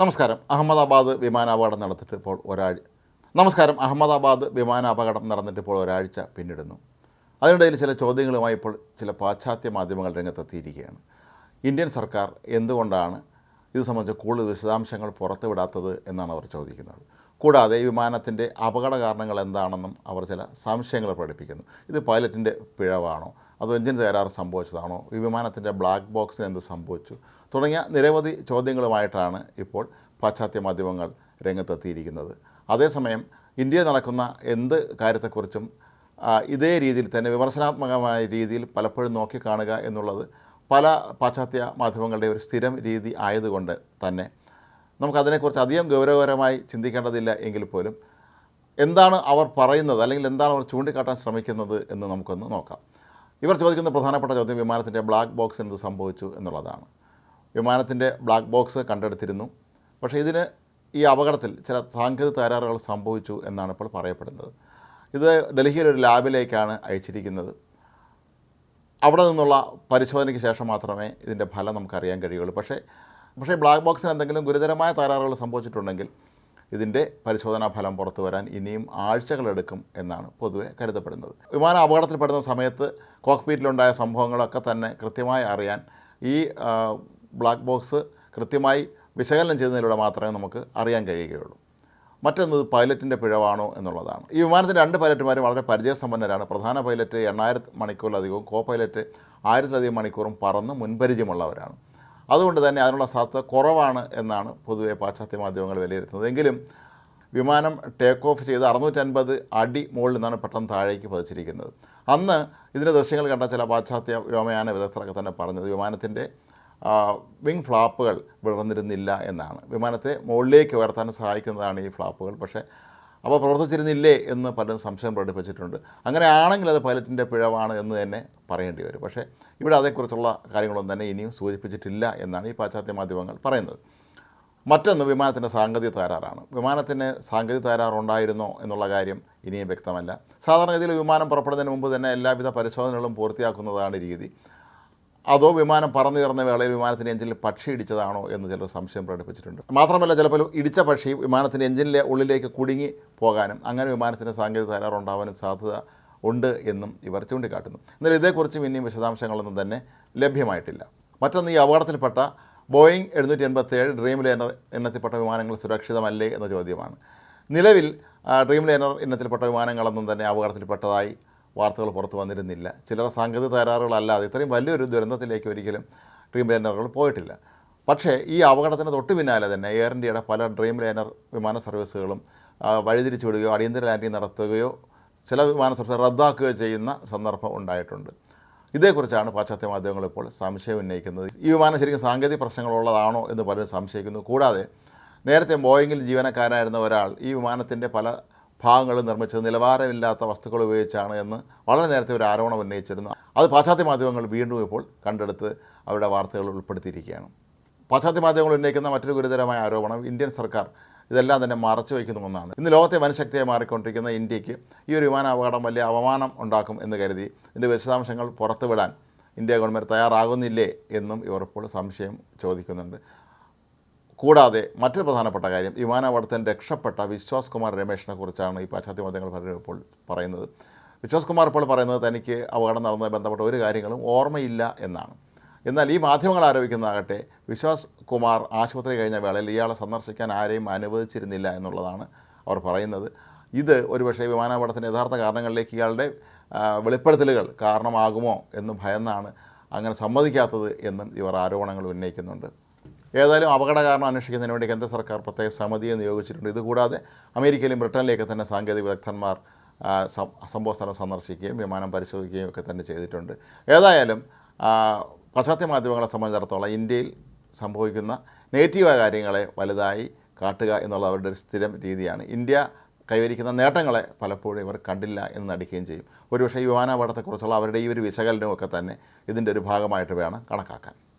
നമസ്കാരം. അഹമ്മദാബാദ് വിമാനാപകടം നടന്നിട്ട് ഇപ്പോൾ ഒരാഴ്ച നമസ്കാരം. അഹമ്മദാബാദ് വിമാനാപകടം നടന്നിട്ട് ഇപ്പോൾ ഒരാഴ്ച പിന്നിടുന്നു. അതിനിടയിൽ ചില ചോദ്യങ്ങളുമായി ഇപ്പോൾ ചില പാശ്ചാത്യ മാധ്യമങ്ങൾ രംഗത്തെത്തിയിരിക്കുകയാണ്. ഇന്ത്യൻ സർക്കാർ എന്തുകൊണ്ടാണ് ഇത് സംബന്ധിച്ച് കൂടുതൽ വിശദാംശങ്ങൾ പുറത്തുവിടാത്തത് എന്നാണ് അവർ ചോദിക്കുന്നത്. കൂടാതെ വിമാനത്തിന്റെ അപകട കാരണങ്ങൾ എന്താണെന്നും അവർ ചില സംശയങ്ങൾ പ്രകടിപ്പിക്കുന്നു. ഇത് പൈലറ്റിന്റെ പിഴവാണോ? അതോ എഞ്ചിൻ തകരാറ് സംഭവിച്ചതാണോ? ഈ വിമാനത്തിന്റെ ബ്ലാക്ക് ബോക്സിന് എന്ത് സംഭവിച്ചു? തുടങ്ങിയ നിരവധി ചോദ്യങ്ങളുമായിട്ടാണ് ഇപ്പോൾ പാശ്ചാത്യ മാധ്യമങ്ങൾ രംഗത്തെത്തിയിരിക്കുന്നത്. അതേസമയം ഇന്ത്യയിൽ നടക്കുന്ന എന്ത് കാര്യത്തെക്കുറിച്ചും ഇതേ രീതിയിൽ തന്നെ വിമർശനാത്മകമായ രീതിയിൽ പലപ്പോഴും നോക്കിക്കാണുക എന്നുള്ളത് പല പാശ്ചാത്യ മാധ്യമങ്ങളുടെ ഒരു സ്ഥിരം രീതി ആയതുകൊണ്ട് തന്നെ നമുക്കതിനെക്കുറിച്ച് അധികം ഗൗരവകരമായി ചിന്തിക്കേണ്ടതില്ല എങ്കിൽ പോലും എന്താണ് അവർ പറയുന്നത്? അല്ലെങ്കിൽ എന്താണ് അവർ ചൂണ്ടിക്കാട്ടാൻ ശ്രമിക്കുന്നത് എന്ന് നമുക്കൊന്ന് നോക്കാം. ഇവർ ചോദിക്കുന്ന പ്രധാനപ്പെട്ട ചോദ്യം വിമാനത്തിന്റെ ബ്ലാക്ക് ബോക്സ് എന്ത് സംഭവിച്ചു എന്നുള്ളതാണ്. വിമാനത്തിന്റെ ബ്ലാക്ക് ബോക്സ് കണ്ടെടുത്തിരുന്നു. പക്ഷേ ഇതിന് ഈ അപകടത്തിൽ ചില സാങ്കേതിക തകരാറുകൾ സംഭവിച്ചു എന്നാണ് ഇപ്പോൾ പറയപ്പെടുന്നത്. ഇത് ഡൽഹിയിലെ ഒരു ലാബിലേക്കാണ് അയച്ചിരിക്കുന്നത്. അവിടെ നിന്നുള്ള പരിശോധനയ്ക്ക് ശേഷം മാത്രമേ ഇതിന്റെ ഫലം നമുക്കറിയാൻ കഴിയുള്ളൂ പക്ഷേ പക്ഷേ ബ്ലാക്ക് ബോക്സിന് എന്തെങ്കിലും ഗുരുതരമായ തകരാറുകൾ സംഭവിച്ചിട്ടുണ്ടെങ്കിൽ ഇതിന്റെ പരിശോധനാ ഫലം പുറത്തു വരാൻ ഇനിയും ആഴ്ചകളെടുക്കും എന്നാണ് പൊതുവെ കരുതപ്പെടുന്നത്. വിമാന അപകടത്തിൽപ്പെടുന്ന സമയത്ത് കോക്ക്പീറ്റിലുണ്ടായ സംഭവങ്ങളൊക്കെ തന്നെ കൃത്യമായി അറിയാൻ ഈ ബ്ലാക്ക് ബോക്സ് കൃത്യമായി വിശകലനം ചെയ്യുന്നതിലൂടെ മാത്രമേ നമുക്ക് അറിയാൻ കഴിയുകയുള്ളൂ. മറ്റൊന്ന് പൈലറ്റിന്റെ പിഴവാണോ എന്നുള്ളതാണ്. ഈ വിമാനത്തിന്റെ രണ്ട് പൈലറ്റുമാരും വളരെ പരിചയസമ്പന്നരാണ്. പ്രധാന പൈലറ്റ് എണ്ണായിരം മണിക്കൂറിലധികവും കോ പൈലറ്റ് ആയിരത്തിലധികം മണിക്കൂറും പറന്ന് മുൻപരിചയമുള്ളവരാണ്. അതുകൊണ്ട് തന്നെ അതിനുള്ള സാധ്യത കുറവാണ് എന്നാണ് പൊതുവെ പാശ്ചാത്യ മാധ്യമങ്ങൾ വിലയിരുത്തുന്നത്. എങ്കിലും വിമാനം ടേക്ക് ഓഫ് ചെയ്ത് അറുന്നൂറ്റൻപത് അടി മുകളിൽ നിന്നാണ് പെട്ടെന്ന് താഴേക്ക് പതിച്ചിരിക്കുന്നത്. അന്ന് ഇതിന്റെ ദൃശ്യങ്ങൾ കണ്ട ചില പാശ്ചാത്യ വ്യോമയാന വിദഗ്ധരൊക്കെ തന്നെ പറഞ്ഞത് വിമാനത്തിന്റെ വിങ് ഫ്ലാപ്പുകൾ വിടർന്നിരുന്നില്ല എന്നാണ്. വിമാനത്തെ മുകളിലേക്ക് ഉയർത്താൻ സഹായിക്കുന്നതാണ് ഈ ഫ്ലാപ്പുകൾ പക്ഷേ അപ്പോൾ പ്രവർത്തിച്ചിരുന്നില്ലേ എന്ന് പലരും സംശയം പ്രകടിപ്പിച്ചിട്ടുണ്ട്. അങ്ങനെ ആണെങ്കിൽ അത് പൈലറ്റിന്റെ പിഴവാണ് എന്ന് തന്നെ പറയേണ്ടി വരും. പക്ഷേ ഇവിടെ അതേക്കുറിച്ചുള്ള കാര്യങ്ങളൊന്നും തന്നെ ഇനിയും സൂചിപ്പിച്ചിട്ടില്ല എന്നാണ് ഈ പാശ്ചാത്യ മാധ്യമങ്ങൾ പറയുന്നത്. മറ്റൊന്ന് വിമാനത്തിന്റെ സാങ്കേതിക തകരാറാണ്. വിമാനത്തിന് സാങ്കേതിക തകരാറുണ്ടായിരുന്നോ എന്നുള്ള കാര്യം ഇനിയും വ്യക്തമല്ല. സാധാരണഗതിയിൽ വിമാനം പുറപ്പെടുന്നതിന് മുമ്പ് തന്നെ എല്ലാവിധ പരിശോധനകളും പൂർത്തിയാക്കുന്നതാണ് രീതി. അതോ വിമാനം പറന്നു കയറുന്ന വേളയിൽ വിമാനത്തിന്റെ എഞ്ചിനിൽ പക്ഷി ഇടിച്ചതാണോ എന്ന് ചിലർ സംശയം പ്രകടിപ്പിച്ചിട്ടുണ്ട്. മാത്രമല്ല ചിലപ്പോൾ ഇടിച്ച പക്ഷി വിമാനത്തിന്റെ എഞ്ചിനിലെ ഉള്ളിലേക്ക് കുടുങ്ങി പോകാനും അങ്ങനെ വിമാനത്തിന് സാങ്കേതിക തകരാറുണ്ടാവാനും സാധ്യത ഉണ്ട് എന്നും ഇവർ ചൂണ്ടിക്കാട്ടുന്നു. എന്നാൽ ഇതേക്കുറിച്ചും ഇനിയും വിശദാംശങ്ങളൊന്നും തന്നെ ലഭ്യമായിട്ടില്ല. മറ്റൊന്ന് ഈ അപകടത്തിൽപ്പെട്ട ബോയിങ് എഴുന്നൂറ്റി എൺപത്തേഴ് ഡ്രീം ലൈനർ എണ്ണത്തിൽപ്പെട്ട വിമാനങ്ങൾ സുരക്ഷിതമല്ലേ എന്ന ചോദ്യമാണ്. നിലവിൽ ഡ്രീം ലൈനർ ഇനത്തിൽപ്പെട്ട വിമാനങ്ങളൊന്നും തന്നെ അപകടത്തിൽപ്പെട്ടതായി വാർത്തകൾ പുറത്തു വന്നിരുന്നില്ല. ചിലർ സാങ്കേതിക തകരാറുകളല്ലാതെ ഇത്രയും വലിയൊരു ദുരന്തത്തിലേക്ക് ഒരിക്കലും ഡ്രീം ലൈനറുകൾ പോയിട്ടില്ല. പക്ഷേ ഈ അപകടത്തിന് തൊട്ട് പിന്നാലെ തന്നെ എയർ ഇന്ത്യയുടെ പല ഡ്രീം ലൈനർ വിമാന സർവീസുകളും വഴിതിരിച്ചു വിടുകയോ അടിയന്തര ലാൻഡിംഗ് നടത്തുകയോ ചില വിമാന സർവീസ് റദ്ദാക്കുകയോ ചെയ്യുന്ന സന്ദർഭം ഉണ്ടായിട്ടുണ്ട്. ഇതേക്കുറിച്ചാണ് പാശ്ചാത്യ മാധ്യമങ്ങൾ ഇപ്പോൾ സംശയം ഉന്നയിക്കുന്നത്. ഈ വിമാനം ശരിക്കും സാങ്കേതിക പ്രശ്നങ്ങളുള്ളതാണോ എന്ന് പലരും സംശയിക്കുന്നു. കൂടാതെ നേരത്തെ ബോയിങ്ങിൽ ജീവനക്കാരായിരുന്ന ഒരാൾ ഈ വിമാനത്തിന്റെ പല ഭാഗങ്ങളും നിർമ്മിച്ചത് നിലവാരമില്ലാത്ത വസ്തുക്കൾ ഉപയോഗിച്ചാണ് എന്ന് വളരെ നേരത്തെ ഒരു ആരോപണം ഉന്നയിച്ചിരുന്നു. അത് പാശ്ചാത്യ മാധ്യമങ്ങൾ വീണ്ടും ഇപ്പോൾ കണ്ടെടുത്ത് അവരുടെ വാർത്തകൾ ഉൾപ്പെടുത്തിയിരിക്കുകയാണ്. പാശ്ചാത്യ മാധ്യമങ്ങൾ ഉന്നയിക്കുന്ന മറ്റൊരു ഗുരുതരമായ ആരോപണം ഇന്ത്യൻ സർക്കാർ ഇതെല്ലാം തന്നെ മറച്ചു വയ്ക്കുന്ന ഒന്നാണ് ഇന്ന് ലോകത്തെ വനശക്തിയായി മാറിക്കൊണ്ടിരിക്കുന്ന ഇന്ത്യയ്ക്ക് ഈ ഒരു വിമാന അപകടം വലിയ അപമാനം ഉണ്ടാക്കും എന്ന് കരുതി ഇതിന്റെ വിശദാംശങ്ങൾ പുറത്തുവിടാൻ ഇന്ത്യ ഗവൺമെന്റ് തയ്യാറാകുന്നില്ലേ എന്നും ഇവർ ഇപ്പോൾ സംശയം ചോദിക്കുന്നുണ്ട്. കൂടാതെ മറ്റൊരു പ്രധാനപ്പെട്ട കാര്യം വിമാനാപടത്തിൽ രക്ഷപ്പെട്ട വിശ്വാസ് കുമാർ രമേഷിനെ കുറിച്ചാണ് ഈ പാശ്ചാത്യ മാധ്യമങ്ങൾ ഇപ്പോൾ പറയുന്നത്. വിശ്വാസ് കുമാർ ഇപ്പോൾ പറയുന്നത് തനിക്ക് അപകടം നടന്നതുമായി ബന്ധപ്പെട്ട ഒരു കാര്യങ്ങളും ഓർമ്മയില്ല എന്നാണ്. എന്നാൽ ഈ മാധ്യമങ്ങൾ ആരോപിക്കുന്നതാകട്ടെ വിശ്വാസ് കുമാർ ആശുപത്രി കഴിഞ്ഞ വേളയിൽ ഇയാളെ സന്ദർശിക്കാൻ ആരെയും അനുവദിച്ചിരുന്നില്ല എന്നുള്ളതാണ് അവർ പറയുന്നത്. ഇത് ഒരുപക്ഷെ വിമാനാപകടത്തിന്റെ യഥാർത്ഥ കാരണങ്ങളിലേക്ക് ഇയാളുടെ വെളിപ്പെടുത്തലുകൾ കാരണമാകുമോ എന്ന് ഭയന്നാണ് അങ്ങനെ സമ്മതിക്കാത്തത് എന്നും ഇവർ ആരോപണങ്ങൾ ഉന്നയിക്കുന്നുണ്ട്. ഏതായാലും അപകട കാരണം അന്വേഷിക്കുന്നതിന് വേണ്ടി കേന്ദ്ര സർക്കാർ പ്രത്യേക സമിതിയെ നിയോഗിച്ചിട്ടുണ്ട്. ഇതുകൂടാതെ അമേരിക്കയിലും ബ്രിട്ടനിലേക്ക് തന്നെ സാങ്കേതിക വിദഗ്ധന്മാർ സംഭവ സ്ഥലം സന്ദർശിക്കുകയും വിമാനം പരിശോധിക്കുകയും ഒക്കെ തന്നെ ചെയ്തിട്ടുണ്ട്. ഏതായാലും പാശ്ചാത്യ മാധ്യമങ്ങളെ സംബന്ധിച്ചിടത്തോളം ഇന്ത്യയിൽ സംഭവിക്കുന്ന നെഗറ്റീവായ കാര്യങ്ങളെ വലുതായി കാട്ടുക എന്നുള്ള അവരുടെ ഒരു സ്ഥിരം രീതിയാണ്. ഇന്ത്യ കൈവരിക്കുന്ന നേട്ടങ്ങളെ പലപ്പോഴും ഇവർ കണ്ടില്ല എന്ന് നടിക്കുകയും ചെയ്യും. ഒരുപക്ഷേ ഈ വിമാനാപകടത്തെക്കുറിച്ചുള്ള അവരുടെ ഈ ഒരു വിശകലനമൊക്കെ തന്നെ ഇതിന്റെ ഒരു ഭാഗമായിട്ട് വേണം കണക്കാക്കാൻ.